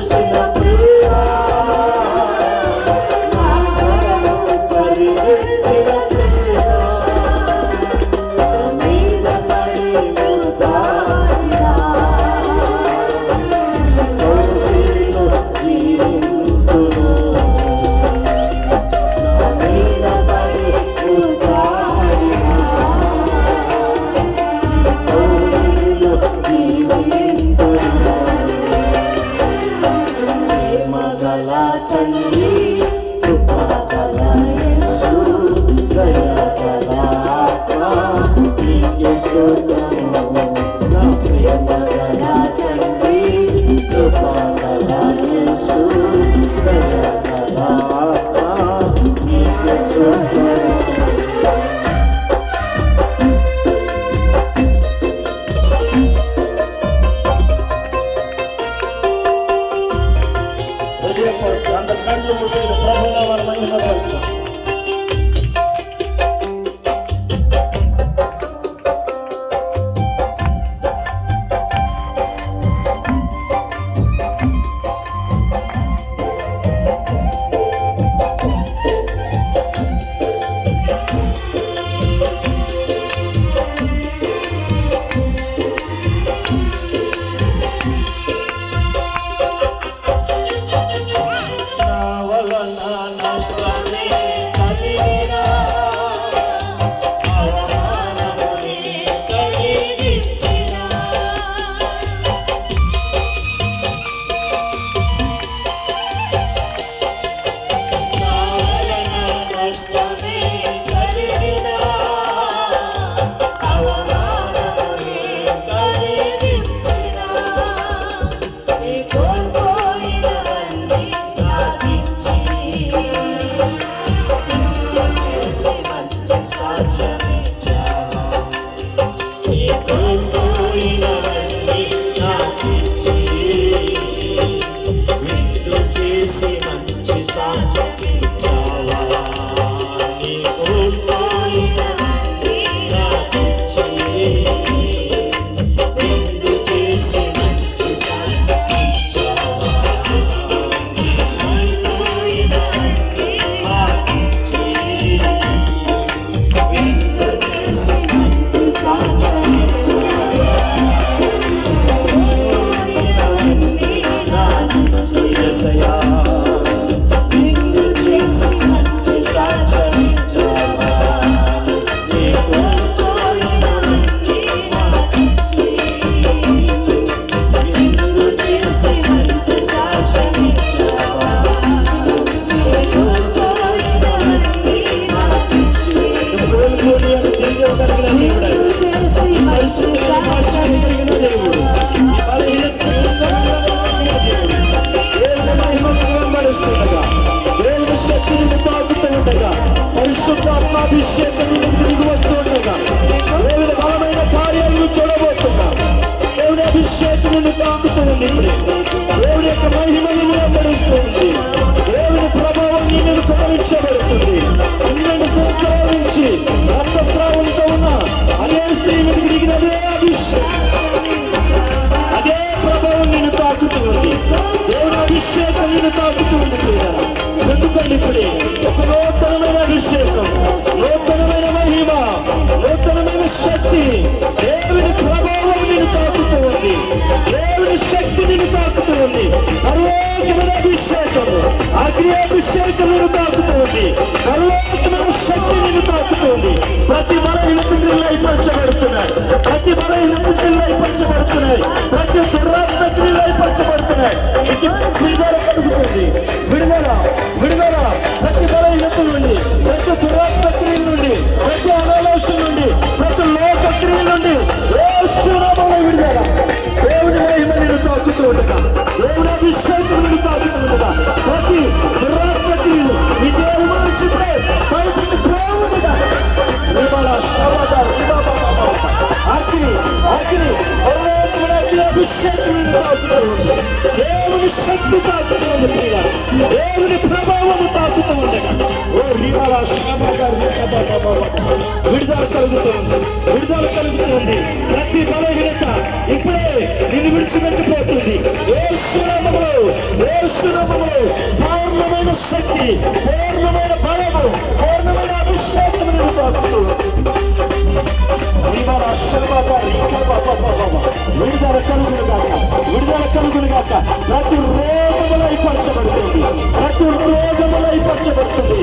Senhor. మనసు తాకుతుంది దేవుడి యొక్క మహిమను వెంబడిస్తుంది దేవుని ప్రభావం నీ మీద కుమరించబడుతుంది పన్నెండు సంవత్సరాల నుంచి రక్తస్రావంతో ఉన్న అదే స్త్రీ మీద దిగిన అదే అభిషేకం అదే ప్రభావం నిన్ను తాకుతుంది దేవుని అభిషేకం నిన్ను తాకుతుంది ఎందుకండి ఇప్పుడే ఒక నూతనమైన అభిషేకం నూతనమైన మహిమ నూతనమైన శక్తి విడుదల కలుగుతుంది విడుదల విడుదల అభిషేకం తాకుతూ దేవుని శక్తి తాకుతూ ఉంది దేవుని ప్రభావం తాకుతూ ఉండగా ఓ రివాల విడుదల కలుగుతుంది. విడుదల కలుగుతుంది. ప్రతి బలహీనత ఇప్పుడే నిన్ను విడిచిపెట్టిపోతుంది. ఏ సురమములు ఏ సురమములు పూర్ణమైన శక్తి పూర్ణమైన బలము పూర్ణమైన అభిషేకం నిన్ను విడుదల కలుగులు కాక విడుదల కలుగులు కాక ప్రతి రోగములై పరచబడుతుంది. ప్రతి రోగములై పరచబడుతుంది.